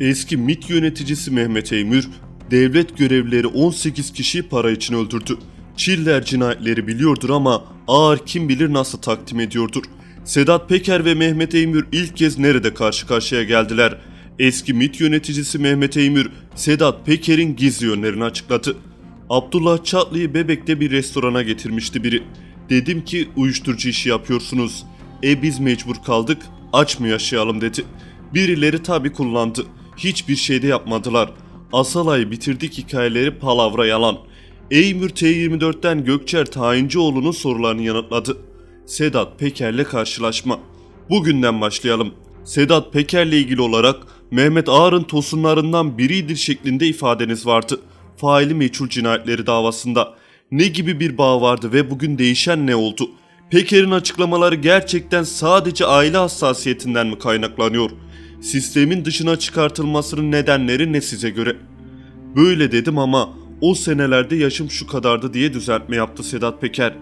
Eski MİT yöneticisi Mehmet Eymür, devlet görevlileri 18 kişiyi para için öldürdü. Çiller cinayetleri biliyordur ama ağır kim bilir nasıl takdim ediyordur. Sedat Peker ve Mehmet Eymür ilk kez nerede karşı karşıya geldiler? Eski MİT yöneticisi Mehmet Eymür, Sedat Peker'in gizli yönlerini açıkladı. Abdullah Çatlı'yı Bebek'te bir restorana getirmişti biri. Dedim ki uyuşturucu işi yapıyorsunuz. E biz mecbur kaldık, aç mı yaşayalım dedi. Birileri tabi kullandı. Hiçbir şey de yapmadılar. Asalay'ı bitirdik hikayeleri palavra yalan. Eymür T24'ten Gökçer Tayincioğlu'nun sorularını yanıtladı. Sedat Peker'le karşılaşma. Bugünden başlayalım. Sedat Peker'le ilgili olarak Mehmet Ağar'ın tosunlarından biridir şeklinde ifadeniz vardı. Faili meçhul cinayetleri davasında. Ne gibi bir bağ vardı ve bugün değişen ne oldu? Peker'in açıklamaları gerçekten sadece aile hassasiyetinden mi kaynaklanıyor? Sistemin dışına çıkartılmasının nedenleri ne size göre? Böyle dedim ama o senelerde yaşım şu kadardı diye düzeltme yaptı Sedat Peker.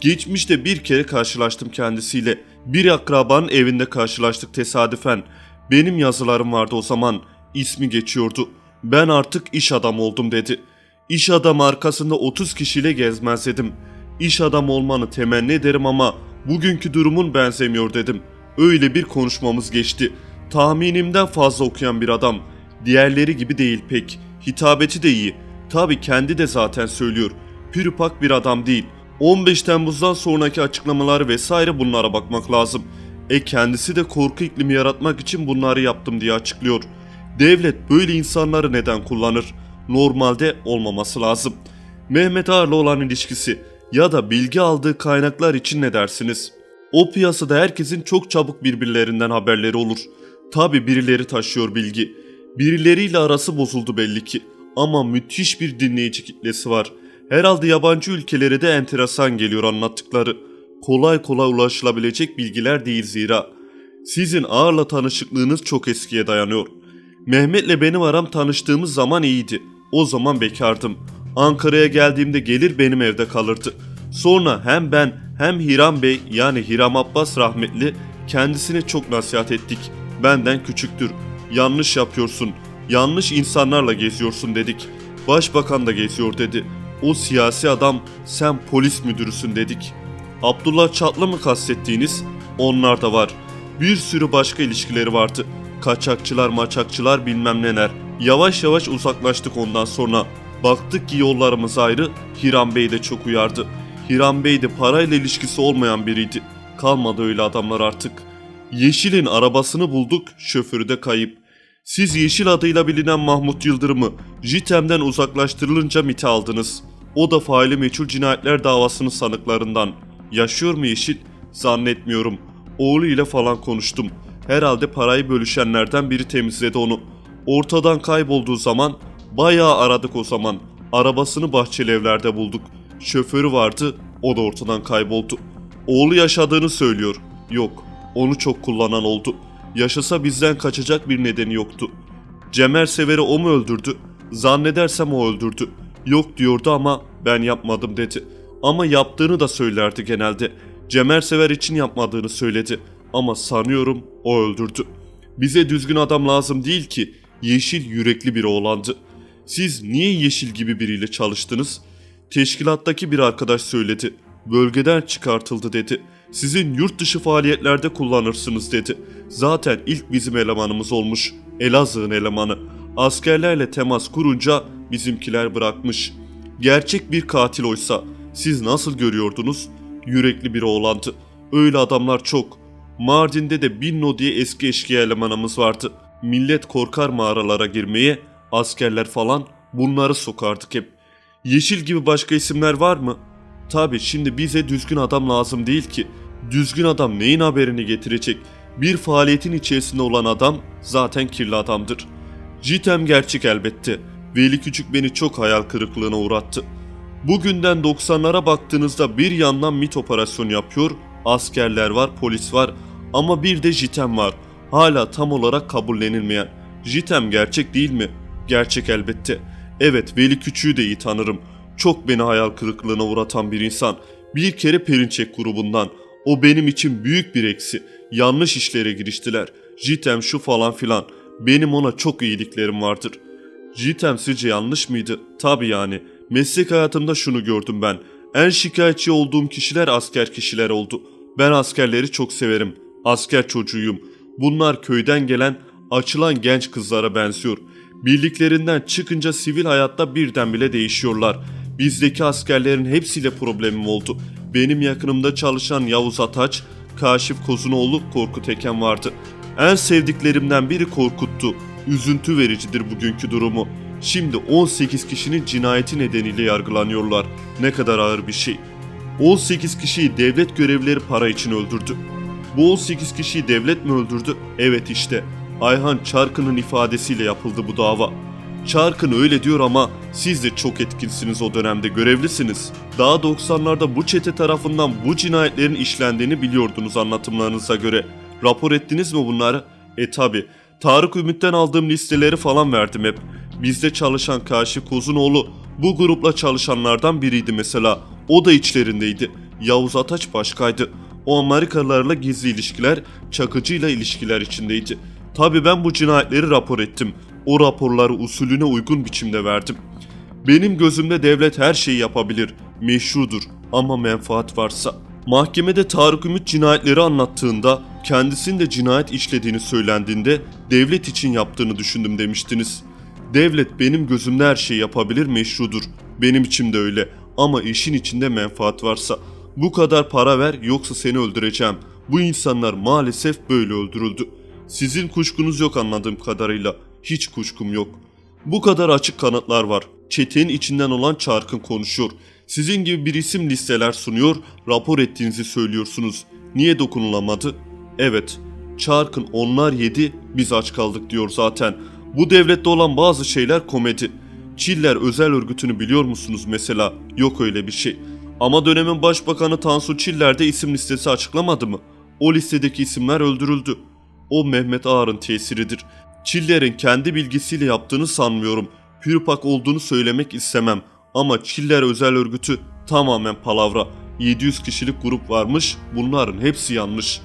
Geçmişte bir kere karşılaştım kendisiyle. Bir akrabanın evinde karşılaştık tesadüfen. Benim yazılarım vardı o zaman. İsmi geçiyordu. Ben artık iş adam oldum dedi. İş adam arkasında 30 kişiyle gezmez dedim. İş adam olmanı temenni ederim ama bugünkü durumun benzemiyor dedim. Öyle bir konuşmamız geçti. Tahminimden fazla okuyan bir adam. Diğerleri gibi değil pek. Hitabeti de iyi. Tabi kendi de zaten söylüyor. Pürüpak bir adam değil. 15 Temmuz'dan sonraki açıklamalar vesaire bunlara bakmak lazım. E kendisi de korku iklimi yaratmak için bunları yaptım diye açıklıyor. Devlet böyle insanları neden kullanır? Normalde olmaması lazım. Mehmet Ağar'la olan ilişkisi ya da bilgi aldığı kaynaklar için ne dersiniz? O piyasada herkesin çok çabuk birbirlerinden haberleri olur. Tabi birileri taşıyor bilgi. Birileriyle arası bozuldu belli ki. Ama müthiş bir dinleyici kitlesi var. Herhalde yabancı ülkelere de enteresan geliyor anlattıkları. Kolay kolay ulaşılabilecek bilgiler değil zira. Sizin ağırla tanışıklığınız çok eskiye dayanıyor. Mehmet'le benim aram tanıştığımız zaman iyiydi. O zaman bekardım. Ankara'ya geldiğimde gelir benim evde kalırdı. Sonra hem ben hem Hiram Bey yani Hiram Abbas rahmetli kendisine çok nasihat ettik. Benden küçüktür. Yanlış yapıyorsun. Yanlış insanlarla geziyorsun dedik. Başbakan da geziyor dedi. O siyasi adam sen polis müdürüsün dedik. Abdullah Çatlı mı kastettiğiniz? Onlar da var. Bir sürü başka ilişkileri vardı. Kaçakçılar maçakçılar bilmem neler. Yavaş yavaş uzaklaştık ondan sonra. Baktık ki yollarımız ayrı. Hiram Bey de çok uyardı. Hiram Bey de parayla ilişkisi olmayan biriydi. Kalmadı öyle adamlar artık. Yeşil'in arabasını bulduk, şoförü de kayıp. Siz Yeşil adıyla bilinen Mahmut Yıldırım'ı JITEM'den uzaklaştırılınca MIT'e aldınız. O da faili meçhul cinayetler davasının sanıklarından. Yaşıyor mu Yeşil? Zannetmiyorum. Oğluyla falan konuştum. Herhalde parayı bölüşenlerden biri temizledi onu. Ortadan kaybolduğu zaman bayağı aradık o zaman. Arabasını bahçeli evlerde bulduk. Şoförü vardı, o da ortadan kayboldu. Oğlu yaşadığını söylüyor. Yok, onu çok kullanan oldu. Yaşasa bizden kaçacak bir nedeni yoktu. Cemer Sever'i o mu öldürdü? Zannedersem o öldürdü. Yok diyordu ama ben yapmadım dedi. Ama yaptığını da söylerdi genelde. Cemer Sever için yapmadığını söyledi. Ama sanıyorum o öldürdü. Bize düzgün adam lazım değil ki. Yeşil yürekli bir oğlandı. Siz niye Yeşil gibi biriyle çalıştınız? Teşkilattaki bir arkadaş söyledi. Bölgeden çıkartıldı dedi. Sizin yurt dışı faaliyetlerde kullanırsınız dedi. Zaten ilk bizim elemanımız olmuş. Elazığ'ın elemanı. Askerlerle temas kurunca bizimkiler bırakmış. Gerçek bir katil oysa siz nasıl görüyordunuz? Yürekli bir oğlandı. Öyle adamlar çok. Mardin'de de Binno diye eski eşkıya elemanımız vardı. Millet korkar mağaralara girmeye, askerler falan bunları sokardık hep. Yeşil gibi başka isimler var mı? Tabi şimdi bize düzgün adam lazım değil ki. Düzgün adam neyin haberini getirecek? Bir faaliyetin içerisinde olan adam zaten kirli adamdır. Citem gerçek elbette. Veli Küçük beni çok hayal kırıklığına uğrattı. Bugünden 90'lara baktığınızda bir yandan MIT operasyon yapıyor, askerler var, polis var ama bir de JITEM var. Hala tam olarak kabullenilmeyen. JITEM gerçek değil mi? Gerçek elbette. Evet Veli Küçük'ü de iyi tanırım. Çok beni hayal kırıklığına uğratan bir insan. Bir kere Perinçek grubundan. O benim için büyük bir eksi. Yanlış işlere giriştiler. JITEM şu falan filan. benim ona çok iyiliklerim vardır. Cidden sizce yanlış mıydı? Tabii yani. Meslek hayatımda şunu gördüm ben. En şikayetçi olduğum kişiler asker kişiler oldu. Ben askerleri çok severim. Asker çocuğuyum. Bunlar köyden gelen açılan genç kızlara benziyor. Birliklerinden çıkınca sivil hayatta birden bile değişiyorlar. Bizdeki askerlerin hepsiyle problemim oldu. Benim yakınımda çalışan Yavuz Ataç, Kaşif Kozunoğlu, Korkut Eken vardı. En sevdiklerimden biri Korkut'tu. Üzüntü vericidir bugünkü durumu. Şimdi 18 kişinin cinayeti nedeniyle yargılanıyorlar. Ne kadar ağır bir şey. 18 kişiyi devlet görevlileri para için öldürdü. Bu 18 kişiyi devlet mi öldürdü? Evet işte. Ayhan Çarkı'nın ifadesiyle yapıldı bu dava. Çarkın öyle diyor ama siz de çok etkinsiniz o dönemde görevlisiniz. Daha 90'larda bu çete tarafından bu cinayetlerin işlendiğini biliyordunuz anlatımlarınıza göre. Rapor ettiniz mi bunları? E tabi. Tarık Ümit'ten aldığım listeleri falan verdim hep. Bizde çalışan Kaşif Kozunoğlu bu grupla çalışanlardan biriydi mesela. O da içlerindeydi. Yavuz Ataç başkaydı. O Amerikalılarla gizli ilişkiler, Çakıcı'yla ilişkiler içindeydi. Tabi ben bu cinayetleri rapor ettim. O raporları usulüne uygun biçimde verdim. Benim gözümde devlet her şeyi yapabilir, meşrudur ama menfaat varsa. Mahkemede Tarık Ümit cinayetleri anlattığında kendisinin de cinayet işlediğini söylendiğinde devlet için yaptığını düşündüm demiştiniz. Devlet benim gözümde her şeyi yapabilir meşrudur. Benim için de öyle ama işin içinde menfaat varsa. Bu kadar para ver yoksa seni öldüreceğim. Bu insanlar maalesef böyle öldürüldü. Sizin kuşkunuz yok anladığım kadarıyla. Hiç kuşkum yok. Bu kadar açık kanıtlar var. Çetenin içinden olan Çarkın konuşuyor. Sizin gibi bir isim listeler sunuyor, rapor ettiğinizi söylüyorsunuz. Niye dokunulamadı? Evet, Çarkın onlar yedi, biz aç kaldık diyor zaten. Bu devlette olan bazı şeyler komedi. Çiller özel örgütünü biliyor musunuz mesela? Yok öyle bir şey. Ama dönemin başbakanı Tansu Çiller de isim listesi açıklamadı mı? O listedeki isimler öldürüldü. O Mehmet Ağar'ın tesiridir. Çiller'in kendi bilgisiyle yaptığını sanmıyorum. Pürpak olduğunu söylemek istemem. Ama Çiller özel örgütü tamamen palavra. 700 kişilik grup varmış, bunların hepsi yanlış.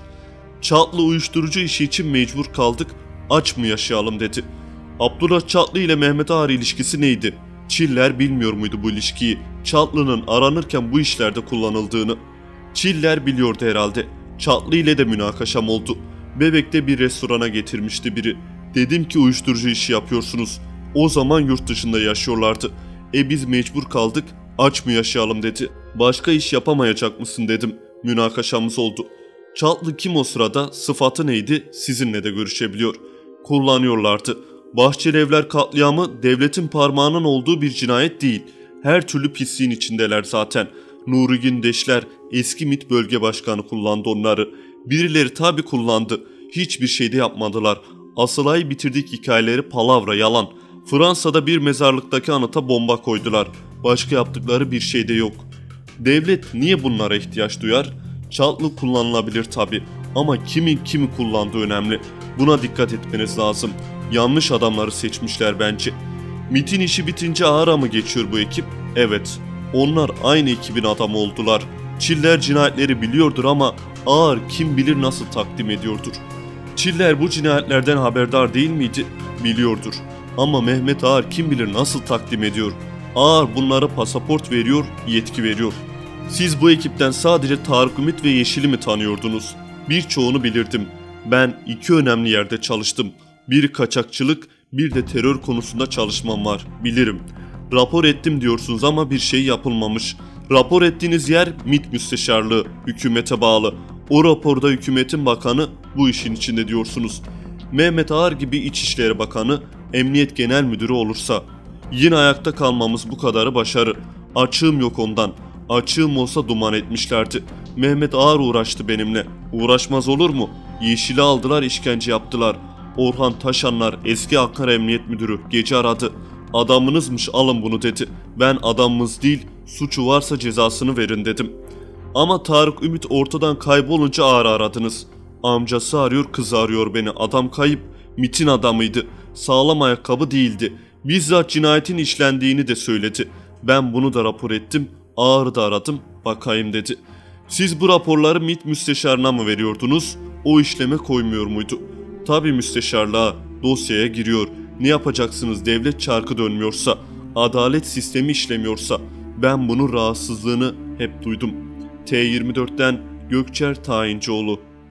Çatlı uyuşturucu işi için mecbur kaldık, aç mı yaşayalım dedi. Abdullah Çatlı ile Mehmet Ağar ilişkisi neydi? Çiller bilmiyor muydu bu ilişkiyi? Çatlı'nın aranırken bu işlerde kullanıldığını. Çiller biliyordu herhalde. Çatlı ile de münakaşam oldu. Bebek'te bir restorana getirmişti biri. Dedim ki uyuşturucu işi yapıyorsunuz. O zaman yurt dışında yaşıyorlardı. E biz mecbur kaldık, aç mı yaşayalım dedi. Başka iş yapamayacak mısın dedim. Münakaşamız oldu. Çatlı kim o sırada, sıfatı neydi, sizinle de görüşebiliyor. Kullanıyorlardı. Bahçeli evler katliamı devletin parmağının olduğu bir cinayet değil. Her türlü pisliğin içindeler zaten. Nuri Gündeşler eski MİT bölge başkanı kullandı onları. Birileri tabi kullandı. Hiçbir şey de yapmadılar. Asılayı bitirdik hikayeleri palavra yalan. Fransa'da bir mezarlıktaki anıta bomba koydular. Başka yaptıkları bir şey de yok. Devlet niye bunlara ihtiyaç duyar? Çatlı kullanılabilir tabi ama kimin kimi kullandığı önemli. Buna dikkat etmeniz lazım. Yanlış adamları seçmişler bence. MIT'in işi bitince Ağır'a mı geçiyor bu ekip? Evet. Onlar aynı ekibin adamı oldular. Çiller cinayetleri biliyordur ama Ağır kim bilir nasıl takdim ediyordur. Çiller bu cinayetlerden haberdar değil miydi? Biliyordur. Ama Mehmet Ağar kim bilir nasıl takdim ediyor. Ağar bunlara pasaport veriyor, yetki veriyor. Siz bu ekipten sadece Tarık Ümit ve Yeşil'i mi tanıyordunuz? Birçoğunu bilirdim. Ben iki önemli yerde çalıştım. Bir kaçakçılık, bir de terör konusunda çalışmam var. Bilirim. Rapor ettim diyorsunuz ama bir şey yapılmamış. Rapor ettiğiniz yer MİT müsteşarlığı, hükümete bağlı. O raporda hükümetin bakanı bu işin içinde diyorsunuz. Mehmet Ağar gibi İçişleri Bakanı, Emniyet Genel Müdürü olursa. Yine ayakta kalmamız bu kadarı başarı. Açığım yok ondan. Açığım olsa duman etmişlerdi. Mehmet Ağar uğraştı benimle. Uğraşmaz olur mu? Yeşil'i aldılar işkence yaptılar. Orhan Taşanlar eski Ankara Emniyet Müdürü gece aradı. Adamınızmış alın bunu dedi. Ben adamımız değil suçu varsa cezasını verin dedim. Ama Tarık Ümit ortadan kaybolunca ağır aradınız. Amcası arıyor kızı arıyor beni. Adam kayıp. MIT'in adamıydı. Sağlam ayakkabı değildi. Bizzat cinayetin işlendiğini de söyledi. Ben bunu da rapor ettim. Ağır da aradım. Bakayım dedi. Siz bu raporları MİT müsteşarına mı veriyordunuz? O işleme koymuyor muydu? Tabi müsteşarlığa. dosyaya giriyor. Ne yapacaksınız devlet çarkı dönmüyorsa, adalet sistemi işlemiyorsa? Ben bunun rahatsızlığını hep duydum. T24'ten Gökçer Tayincioğlu